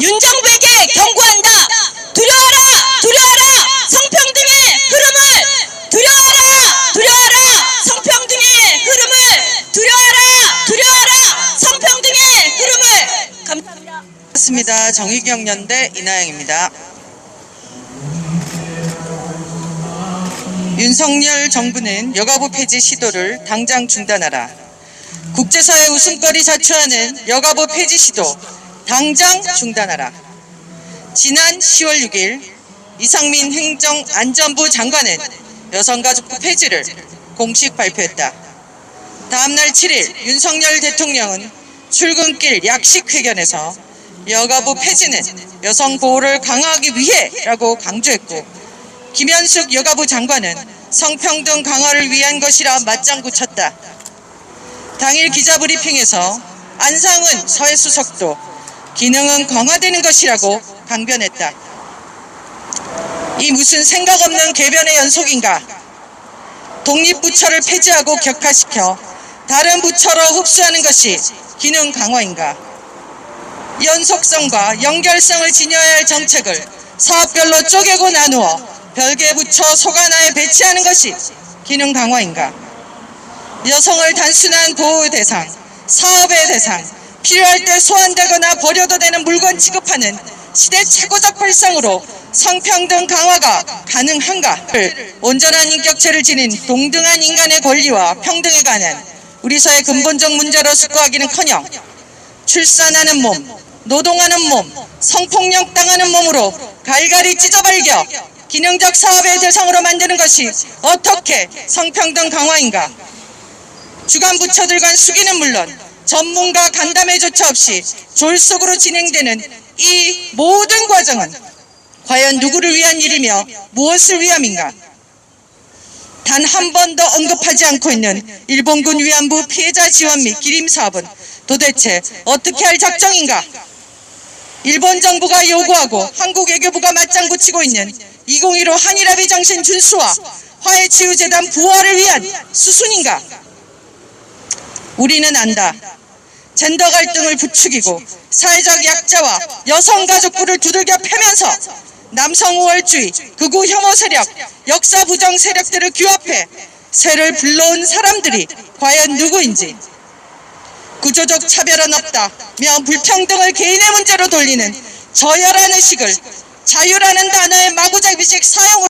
윤정부에게 경고한다. 두려워라, 두려워라, 성평등의 흐름을 두려워라, 두려워라, 성평등의 흐름을 두려워라, 두려워라, 성평등의 흐름을 감사합니다. 반갑습니다. 정의경연대 이나영입니다. 윤석열 정부는 여가부 폐지 시도를 당장 중단하라. 국제사회 웃음거리 자초하는 여가부 폐지 시도 당장 중단하라. 지난 10월 6일 이상민 행정안전부 장관은 여성가족부 폐지를 공식 발표했다. 다음날 7일 윤석열 대통령은 출근길 약식 회견에서 여가부 폐지는 여성 보호를 강화하기 위해라고 강조했고 김현숙 여가부 장관은 성평등 강화를 위한 것이라 맞장구 쳤다. 당일 기자 브리핑에서 안상은 사회수석도 기능은 강화되는 것이라고 강변했다. 이 무슨 생각 없는 개변의 연속인가? 독립부처를 폐지하고 격화시켜 다른 부처로 흡수하는 것이 기능 강화인가? 연속성과 연결성을 지녀야 할 정책을 사업별로 쪼개고 나누어 별개 부처 소관하에 배치하는 것이 기능 강화인가? 여성을 단순한 보호 대상, 사업의 대상, 필요할 때 소환되거나 버려도 되는 물건 취급하는 시대 최고적 발상으로 성평등 강화가 가능한가를 온전한 인격체를 지닌 동등한 인간의 권리와 평등에 관한 우리 사회 근본적 문제로 숙고하기는커녕 출산하는 몸, 노동하는 몸, 성폭력 당하는 몸으로 갈갈이 찢어발겨 기능적 사업의 대상으로 만드는 것이 어떻게 성평등 강화인가? 주간 부처들 간 수기는 물론 전문가 간담회조차 없이 졸속으로 진행되는 이 모든 과정은 과연 누구를 위한 일이며 무엇을 위함인가? 단 한 번도 언급하지 않고 있는 일본군 위안부 피해자 지원 및 기림 사업은 도대체 어떻게 할 작정인가? 일본 정부가 요구하고 한국 외교부가 맞장구 치고 있는 2015 한일합의 정신 준수와 화해치유재단 부활을 위한 수순인가? 우리는 안다. 젠더 갈등을 부추기고 사회적 약자와 여성 가족부를 두들겨 패면서 남성 우월주의, 극우 혐오 세력, 역사 부정 세력들을 규합해 새를 불러온 사람들이 과연 누구인지 구조적 차별은 없다며 불평등을 개인의 문제로 돌리는 저열한 의식을 자유라는 단어의 마구잡이식 사용으로